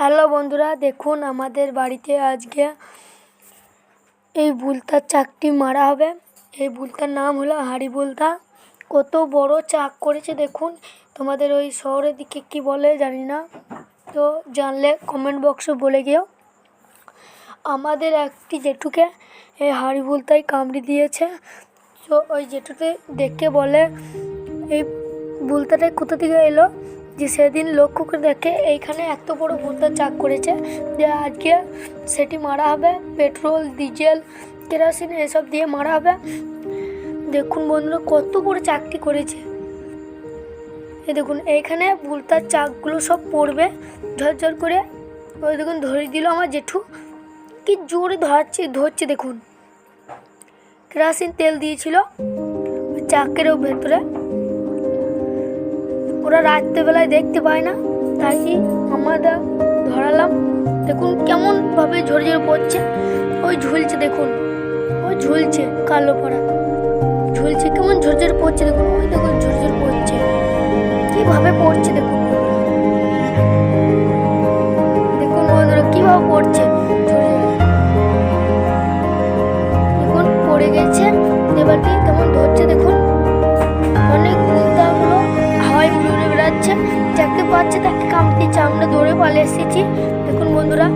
Hello বন্ধুরা, দেখুন আমাদের বাড়িতে আজকে এই বুলতার চাকটি মারা হবে। এই বুলতার নাম হলো হাড়ি বুলতা। কত বড় চাক করেছে দেখুন। তোমাদের ওই শহরের দিকে কি বলে জানি না। তো জানলে কমেন্ট বক্সে বলে গিয়েও আমাদের একটি জেঠুকে এই হাড়ি বুলতাই কামড়ে দিয়েছে। তো ওই জেঠুতে দেখে বলে, এই বুলতাটা কোথা থেকে এলো? যে সেদিন লক্ষ্য করে দেখে, এইখানে এত বড় বুলতার চাক করেছে যে আজকে সেটি মারা হবে, পেট্রোল, ডিজেল, কেরোসিন, এসব দিয়ে মারা হবে। দেখুন বন্ধুরা, কত বড় চাকটি করেছে। এই দেখুন, এইখানে বুলতার চাকগুলো সব পড়বে, ঝরঝর করে। ওই দেখুন ধরে দিল আমার জেঠু। কি জোরে ধরছে ধরছে দেখুন। কেরাসিন তেল দিয়েছিল, ওই চাকেরও ভেতরে। ওরা রাত্রেবেলায় দেখতে পায় না। তাই কি আমরা ধরালাম? দেখুন কেমন ভাবে ঝরে ঝরে পড়ছে। ওই ঝুলছে দেখুন। ওই ঝুলছে কালো পড়া। ঝুলছে কেমন ঝরঝর পড়ছে দেখুন। ওই দেখুন ঝরঝর পড়ছে। কীভাবে পড়ছে দেখুন? দেখুন বন্ধুরা, কীভাবে পড়ছে। দেখুন, পড়ে গেছে। দেবালটি কেমন ধরছে দেখুন। পাচ্ছে তাকে কামড়ে দিচ্ছে আমরা দৌড়ে পালিয়ে এসেছি। দেখুন বন্ধুরা।